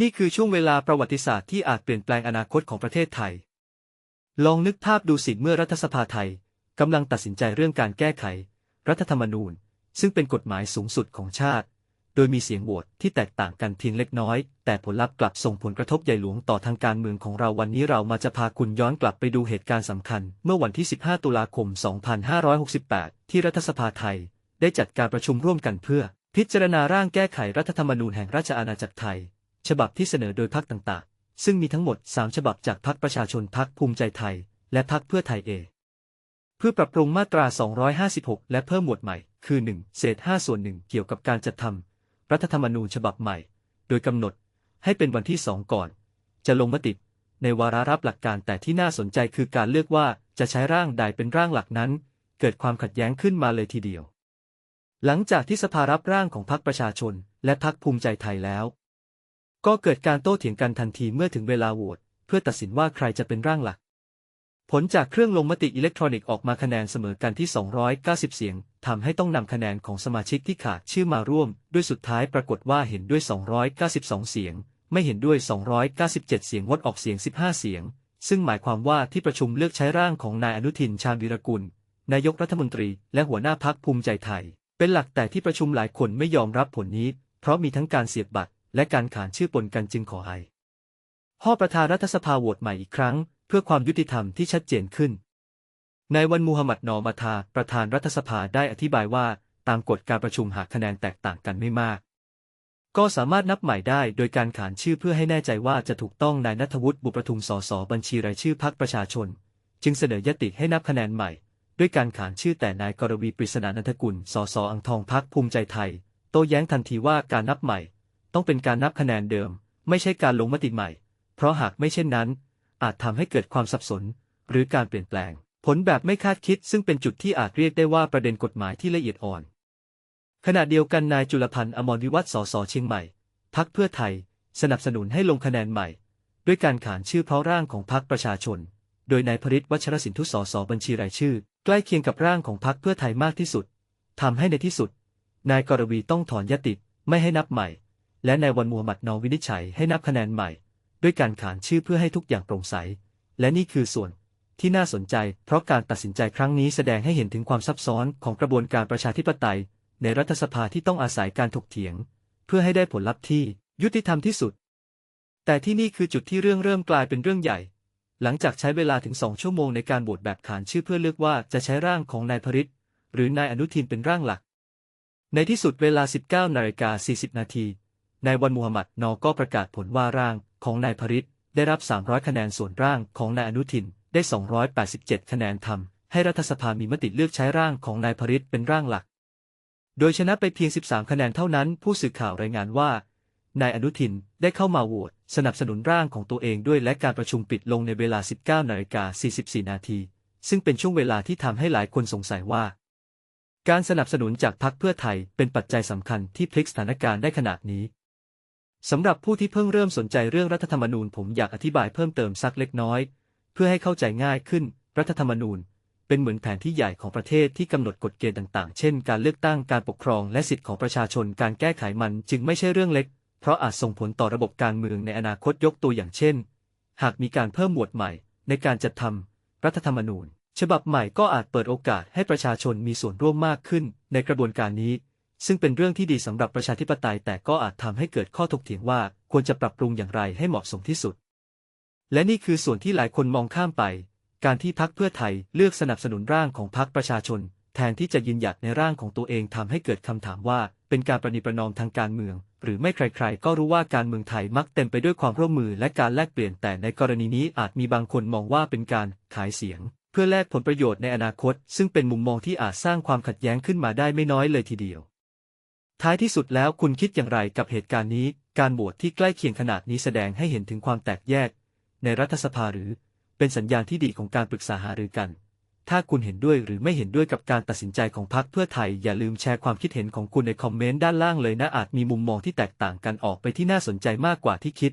นี่คือช่วงเวลาประวัติศาสตร์ที่อาจเปลี่ยนแปลงอนาคตของประเทศไทย ลองนึกภาพดูสิเมื่อรัฐสภาไทยกำลังตัดสินใจเรื่องการแก้ไข รัฐธรรมนูญ ซึ่งเป็นกฎหมายสูงสุดของชาติ โดยมีเสียงโหวตที่แตกต่างกันเพียงเล็กน้อย แต่ผลลัพธ์กลับส่งผลกระทบใหญ่หลวงต่อทางการเมืองของเราวันนี้เรามาจะพาคุณย้อนกลับไปดูเหตุการณ์สำคัญ เมื่อวันที่ 15 ตุลาคม 2568 ที่รัฐสภาไทย ได้จัดการประชุมร่วมกันเพื่อ พิจารณาร่างแก้ไขรัฐธรรมนูญแห่งราชอาณาจักรไทย ฉบับที่เสนอโดยพรรคต่างๆ ซึ่งมีทั้งหมด 3 ฉบับจากพรรคประชาชนพรรคภูมิใจไทย และพรรคเพื่อไทยเอเพื่อปรับปรุงมาตรา 256 และเพิ่มหมวดใหม่ คือ 1 เศษ 5 ส่วนหนึ่งเกี่ยวกับการจัดทำรัฐธรรมนูญฉบับใหม่ โดยกำหนดให้เป็นวันที่ 2 ก่อน จะลงมติในวาระรับหลักการแต่ที่น่าสนใจคือการเลือกว่าจะใช้ร่างใดเป็นร่างหลักนั้น เกิดความขัดแย้งขึ้นมาเลยทีเดียว หลังจากที่สภารับร่างของพรรคประชาชน และพรรคภูมิใจไทยแล้ว ก็เกิดการโต้เถียงกันทันทีเมื่อถึงเวลาโหวตเพื่อตัดสินว่าใครจะเป็นร่างหลัก ผลจากเครื่องลงมติอิเล็กทรอนิกส์ออกมาคะแนนเสมอกันที่ 290 เสียงทำให้ต้องนำคะแนนของสมาชิกที่ขาดชื่อมาร่วม ด้วยสุดท้ายปรากฏว่าเห็นด้วย 292 เสียง ไม่เห็นด้วย 297 เสียงงดออกเสียง 15 เสียง ซึ่งหมายความว่าที่ประชุมเลือกใช้ร่างของนายอนุทินชาญวีรกุล นายกรัฐมนตรีและหัวหน้าพักภูมิใจไทย เป็นหลักแต่ที่ประชุมหลายคนไม่ยอมรับผลนี้ เพราะมีทั้งการเสียบบัตร และการขานชื่อปนกันจึงขอให้พ่อประธานรัฐสภาโหวตใหม่อีกครั้ง เพื่อความยุติธรรมที่ชัดเจนขึ้นนายวันมูฮัมหมัดนอมาทา ประธานรัฐสภาได้อธิบายว่า ตามกฎการประชุมหากคะแนนแตกต่างกันไม่มาก ก็สามารถนับใหม่ได้โดยการขานชื่อเพื่อให้แน่ใจว่าจะถูกต้องนายนัทวุฒิบุประทุมสสบัญชีรายชื่อพรรคประชาชน จึงเสนอยติให้นับคะแนนใหม่ ด้วยการขานชื่อแต่นายกรวีปริศนานันทกุลสสอังทองพรรคภูมิใจไทย โต้แย้งทันทีว่าการนับใหม่ ต้องเป็นการนับคะแนนเดิม ไม่ใช่การลงมติใหม่ เพราะหากไม่เช่นนั้น อาจทำให้เกิดความสับสน หรือการเปลี่ยนแปลง ผลแบบไม่คาดคิดซึ่งเป็นจุดที่อาจเรียกได้ว่าประเด็นกฎหมายที่ละเอียดอ่อน ขณะเดียวกันนายจุลพันธ์อมรวิวัฒสสเชียงใหม่พักเพื่อไทย สนับสนุนให้ลงคะแนนใหม่ ด้วยการขานชื่อเพราะร่างของพักประชาชน โดยนายพริตวัชรสินทุสสบัญชีรายชื่อ ใกล้เคียงกับร่างของพักเพื่อไทยมากที่สุดทำให้ในที่สุด นายกรวีต้องถอนยติไม่ให้นับใหม่ และนายวันมูฮัมหมัดนอวินิจฉัยให้นับคะแนนใหม่ ด้วยการขานชื่อเพื่อให้ทุกอย่างโปร่งใส และนี่คือส่วนที่น่าสนใจ เพราะการตัดสินใจครั้งนี้แสดงให้เห็นถึงความซับซ้อนของกระบวนการประชาธิปไตย ในรัฐสภาที่ต้องอาศัยการถกเถียง เพื่อให้ได้ผลลัพธ์ที่ยุติธรรมที่สุด แต่ที่นี่คือจุดที่เรื่องเริ่มกลายเป็นเรื่องใหญ่ หลังจากใช้เวลาถึงสองชั่วโมงในการโหวตแบบขานชื่อเพื่อเลือกว่าจะใช้ร่างของนายพริตหรือนายอนุทินเป็นร่างหลัก ในที่สุดเวลา 19นาฬิกา40 นาที นายวันมูฮัมหมัดนอก็ประกาศผลว่าร่างของนายพริตได้รับ 300 คะแนนส่วนร่างของนายอนุทินได้ 287 คะแนนทำให้รัฐสภามีมติเลือกใช้ร่างของนายพริตเป็นร่างหลัก โดยชนะไปเพียง 13 คะแนนเท่านั้น ผู้สื่อข่าวรายงานว่านายอนุทินได้เข้ามาโหวตสนับสนุนร่างของตัวเองด้วยและการประชุมปิดลงในเวลา 19นาฬิกา44 นาที ซึ่งเป็นช่วงเวลาที่ทำให้หลายคนสงสัยว่า การสนับสนุนจากพรรคเพื่อไทยเป็นปัจจัยสำคัญที่พลิกสถานการณ์ได้ขนาดนี้ สำหรับผู้ที่เพิ่งเริ่มสนใจเรื่องรัฐธรรมนูญผมอยากอธิบายเพิ่มเติมสักเล็กน้อย เพื่อให้เข้าใจง่ายขึ้น รัฐธรรมนูญ เป็นเหมือนแผนที่ใหญ่ของประเทศที่กำหนดกฎเกณฑ์ต่างๆ เช่น การเลือกตั้งการปกครองและสิทธิของประชาชนการแก้ไขมันจึงไม่ใช่เรื่องเล็ก เพราะอาจส่งผลต่อระบบการเมืองในอนาคตยกตัวอย่างเช่น หากมีการเพิ่มหมวดใหม่ ในการจัดทำรัฐธรรมนูญ ฉบับใหม่ก็อาจเปิดโอกาสให้ประชาชนมีส่วนร่วมมากขึ้น ในกระบวนการนี้ ซึ่งเป็นเรื่องที่ดีสำหรับประชาธิปไตยแต่ก็อาจทำให้เกิดข้อถกเถียงว่าควรจะปรับปรุงอย่างไรให้เหมาะสมที่สุด และนี่คือส่วนที่หลายคนมองข้ามไป การที่พักเพื่อไทยเลือกสนับสนุนร่างของพักประชาชน แทนที่จะยืนหยัดในร่างของตัวเองทำให้เกิดคำถามว่า เป็นการประนีประนอมทางการเมือง หรือไม่ใครๆ ก็รู้ว่าการเมืองไทยมักเต็มไปด้วยความร่วมมือและการแลกเปลี่ยนแต่ในกรณีนี้อาจมีบางคนมองว่าเป็นการขายเสียงเพื่อแลกผลประโยชน์ในอนาคต ซึ่งเป็นมุมมองที่อาจสร้างความขัดแย้งขึ้นมาได้ไม่น้อยเลยทีเดียว ท้ายที่สุดแล้วคุณคิดอย่างไรกับเหตุการณ์นี้ การโหวตที่ใกล้เคียงขนาดนี้แสดงให้เห็นถึงความแตกแยก ในรัฐสภาหรือเป็นสัญญาณที่ดีของการปรึกษาหารือกัน ถ้าคุณเห็นด้วยหรือไม่เห็นด้วยกับการตัดสินใจของพรรคเพื่อไทย อย่าลืมแชร์ความคิดเห็นของคุณในคอมเมนต์ด้านล่างเลยนะอาจมีมุมมองที่แตกต่างกันออกไปที่น่าสนใจมากกว่าที่คิด